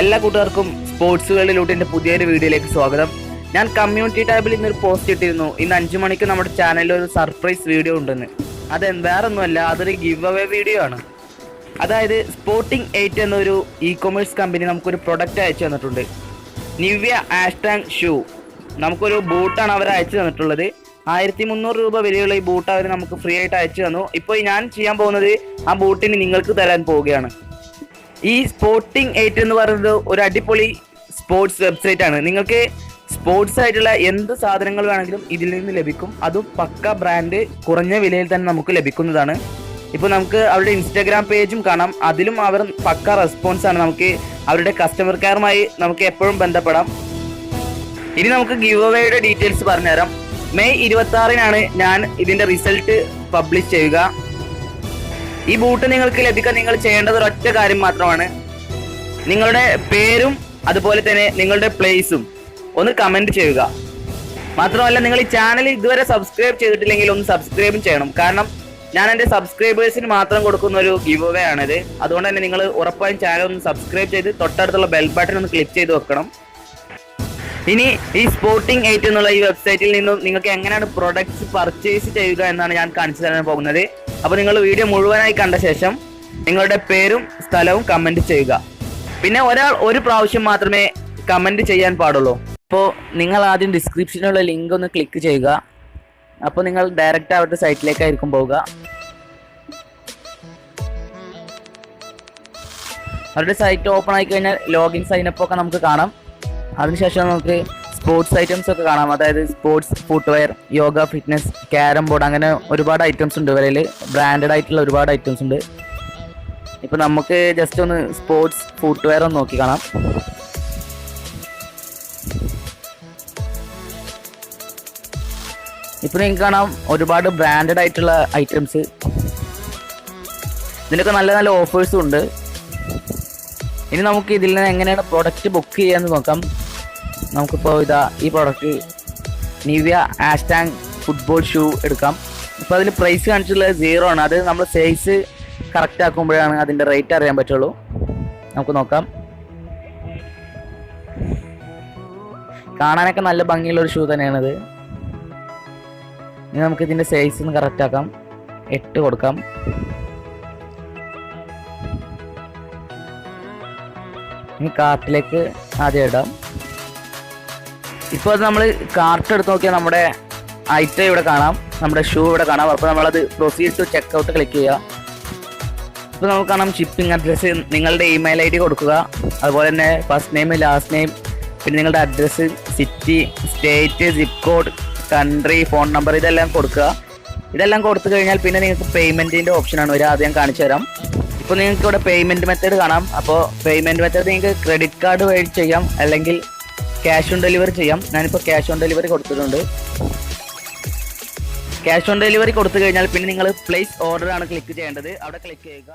എല്ലാ കൂട്ടുകാർക്കും സ്പോർട്സ് എന്റെ പുതിയൊരു വീഡിയോയിലേക്ക് സ്വാഗതം. ഞാൻ കമ്മ്യൂണിറ്റി ടാബിൽ ഇന്നൊരു പോസ്റ്റ് ഇട്ടിരുന്നു. ഇന്ന് അഞ്ചു മണിക്ക് നമ്മുടെ ചാനലിൽ ഒരു സർപ്രൈസ് വീഡിയോ ഉണ്ടെന്ന്. അത് വേറൊന്നുമല്ല അതൊരു ഗിവ് അവേ വീഡിയോ ആണ്. അതായത് സ്പോർട്ടിംഗ് എയ്റ്റ് എന്നൊരു ഇ കൊമേഴ്സ് കമ്പനി നമുക്കൊരു പ്രൊഡക്റ്റ് അയച്ചു തന്നിട്ടുണ്ട്. നിവ്യ ആഷ്ടാങ് ഷൂ നമുക്കൊരു ബൂട്ടാണ് അവർ അയച്ചു തന്നിട്ടുള്ളത്. ആയിരത്തി മുന്നൂറ് രൂപ വിലയുള്ള ഈ ബൂട്ട് അവർ നമുക്ക് ഫ്രീ ആയിട്ട് അയച്ചു തന്നു. ഇപ്പോൾ ഞാൻ ചെയ്യാൻ പോകുന്നത് ആ ബൂട്ടിന് നിങ്ങൾക്ക് തരാൻ പോവുകയാണ്. ഈ സ്പോർട്ടിംഗ് എയ്റ്റ് എന്ന് പറയുന്നത് ഒരു അടിപൊളി സ്പോർട്സ് വെബ്സൈറ്റ് ആണ്. നിങ്ങൾക്ക് സ്പോർട്സ് ആയിട്ടുള്ള എന്ത് സാധനങ്ങൾ വേണമെങ്കിലും ഇതിൽ നിന്ന് ലഭിക്കും. അതും പക്ക ബ്രാൻഡ് കുറഞ്ഞ വിലയിൽ തന്നെ നമുക്ക് ലഭിക്കുന്നതാണ്. ഇപ്പോൾ നമുക്ക് അവരുടെ ഇൻസ്റ്റാഗ്രാം പേജും കാണാം. അതിലും അവർ പക്ക റെസ്പോൺസ് ആണ് നമുക്ക് അവരുടെ കസ്റ്റമർ കെയറുമായി നമുക്ക് എപ്പോഴും ബന്ധപ്പെടാം. ഇനി നമുക്ക് ഗിവ് അവേയുടെ ഡീറ്റെയിൽസ് പറഞ്ഞുതരാം. മെയ് ഇരുപത്തി ആറിനാണ് ഞാൻ ഇതിന്റെ റിസൾട്ട് പബ്ലിഷ് ചെയ്യുക. ഈ ബൂട്ട് നിങ്ങൾക്ക് ലഭിക്കാൻ നിങ്ങൾ ചെയ്യേണ്ടത് ഒരൊറ്റ കാര്യം മാത്രമാണ്. നിങ്ങളുടെ പേരും അതുപോലെ തന്നെ നിങ്ങളുടെ പ്ലേസും ഒന്ന് കമന്റ് ചെയ്യുക. മാത്രമല്ല നിങ്ങൾ ഈ ചാനൽ ഇതുവരെ സബ്സ്ക്രൈബ് ചെയ്തിട്ടില്ലെങ്കിൽ ഒന്ന് സബ്സ്ക്രൈബും ചെയ്യണം. കാരണം ഞാൻ എന്റെ സബ്സ്ക്രൈബേഴ്സിന് മാത്രം കൊടുക്കുന്ന ഒരു ഗിവ് അവേ ആണിത്. അതുകൊണ്ട് തന്നെ നിങ്ങൾ ഉറപ്പായും ചാനൽ ഒന്ന് സബ്സ്ക്രൈബ് ചെയ്ത് തൊട്ടടുത്തുള്ള ബെൽ ബട്ടൺ ഒന്ന് ക്ലിക്ക് ചെയ്ത് വെക്കണം. ഇനി ഈ സ്പോർട്ടിംഗ് എയ്റ്റ് എന്നുള്ള ഈ വെബ്സൈറ്റിൽ നിന്നും നിങ്ങൾക്ക് എങ്ങനെയാണ് പ്രൊഡക്ട്സ് പർച്ചേസ് ചെയ്യുക എന്നാണ് ഞാൻ കാണിച്ചു തരാൻ പോകുന്നത്. അപ്പോൾ നിങ്ങൾ വീഡിയോ മുഴുവനായി കണ്ട ശേഷം നിങ്ങളുടെ പേരും സ്ഥലവും കമന്റ് ചെയ്യുക. പിന്നെ ഒരാൾ ഒരു പ്രാവശ്യം മാത്രമേ കമന്റ് ചെയ്യാൻ പാടുള്ളൂ. അപ്പോൾ നിങ്ങൾ ആദ്യം ഡിസ്ക്രിപ്ഷനിലുള്ള ലിങ്ക് ഒന്ന് ക്ലിക്ക് ചെയ്യുക. അപ്പോൾ നിങ്ങൾ ഡയറക്റ്റ് അവരുടെ സൈറ്റിലേക്കായിരിക്കും പോവുക. അവരുടെ സൈറ്റ് ഓപ്പൺ ആയി കഴിഞ്ഞാൽ ലോഗിൻ സൈനപ്പ് ഒക്കെ നമുക്ക് കാണാം. അതിനുശേഷം നമുക്ക് സ്പോർട്സ് ഐറ്റംസ് ഒക്കെ കാണാം. അതായത് sports footwear yoga fitness carrom board അങ്ങനെ ഒരുപാട് ഐറ്റംസ് ഉണ്ട് വിലയിൽ ബ്രാൻഡഡ് ആയിട്ടുള്ള ഒരുപാട് ഐറ്റംസ് ഉണ്ട്. ഇപ്പൊ നമുക്ക് ജസ്റ്റ് ഒന്ന് സ്പോർട്സ് ഫുട്വെയർ ഒന്ന് നോക്കി കാണാം. ഇപ്പൊ നിങ്ങൾക്ക് കാണാം ഒരുപാട് ബ്രാൻഡഡ് ആയിട്ടുള്ള ഐറ്റംസ് ഇതിനൊക്കെ നല്ല നല്ല ഓഫേഴ്സും ഉണ്ട്. ഇനി നമുക്ക് ഇതിൽ നിന്ന് എങ്ങനെയാണ് പ്രോഡക്റ്റ് ബുക്ക് ചെയ്യാന്ന് നോക്കാം. നമുക്കിപ്പോൾ ഇതാ ഈ പ്രോഡക്റ്റ് നിവ്യ ആസ്റ്റാങ് ഫുട്ബോൾ ഷൂ എടുക്കാം. ഇപ്പോൾ അതിൽ പ്രൈസ് കാണിച്ചിട്ടുള്ളത് സീറോ ആണ്. അത് നമ്മൾ സൈസ് കറക്റ്റ് ആക്കുമ്പോഴാണ് അതിന്റെ റേറ്റ് അറിയാൻ പറ്റുള്ളൂ. നമുക്ക് നോക്കാം. കാണാനൊക്കെ നല്ല ഭംഗിയുള്ള ഒരു ഷൂ തന്നെയാണിത്. ഇനി നമുക്ക് ഇതിന്റെ സൈസ് ഒന്ന് കറക്റ്റ് ആക്കാം. എട്ട് കൊടുക്കാം. ഇനി കാർട്ടിലേക്ക് ആദ്യം ഇടാം. ഇപ്പോൾ അത് നമ്മൾ കാർട്ട് എടുത്ത് നോക്കിയാൽ നമ്മുടെ ഐറ്റം ഇവിടെ കാണാം. നമ്മുടെ ഷൂ ഇവിടെ കാണാം. അപ്പോൾ നമ്മളത് പ്രൊസീഡ് ടു ചെക്ക് ക്ലിക്ക് ചെയ്യുക. ഇപ്പോൾ നമുക്ക് കാണാം ഷിപ്പിംഗ് അഡ്രസ്സ് നിങ്ങളുടെ ഇമെയിൽ ഐ ഡി കൊടുക്കുക. അതുപോലെ തന്നെ ഫസ്റ്റ് നെയിം ലാസ്റ്റ് നെയിം പിന്നെ നിങ്ങളുടെ address city state zip code country phone number ഇതെല്ലാം കൊടുക്കുക. ഇതെല്ലാം കൊടുത്തു കഴിഞ്ഞാൽ പിന്നെ നിങ്ങൾക്ക് പേയ്മെന്റിന്റെ ഓപ്ഷനാണ് വരിക ആദ്യം കാണിച്ചു തരാം. ഇപ്പോൾ നിങ്ങൾക്ക് ഇവിടെ പേയ്മെന്റ് മെത്തേഡ് കാണാം. അപ്പോൾ പേയ്മെന്റ് മെത്തേഡ് നിങ്ങൾക്ക് ക്രെഡിറ്റ് കാർഡ് വഴി ചെയ്യാം. അല്ലെങ്കിൽ ക്യാഷ് ഓൺ ഡെലിവറി ചെയ്യാം. ഞാനിപ്പോൾ ക്യാഷ് ഓൺ ഡെലിവറി കൊടുത്തിട്ടുണ്ട്. ക്യാഷ് ഓൺ ഡെലിവറി കൊടുത്തു കഴിഞ്ഞാൽ പിന്നെ നിങ്ങൾ പ്ലേസ് ഓർഡർ ആണ് ക്ലിക്ക് ചെയ്യേണ്ടത്. അവിടെ ക്ലിക്ക് ചെയ്യുക.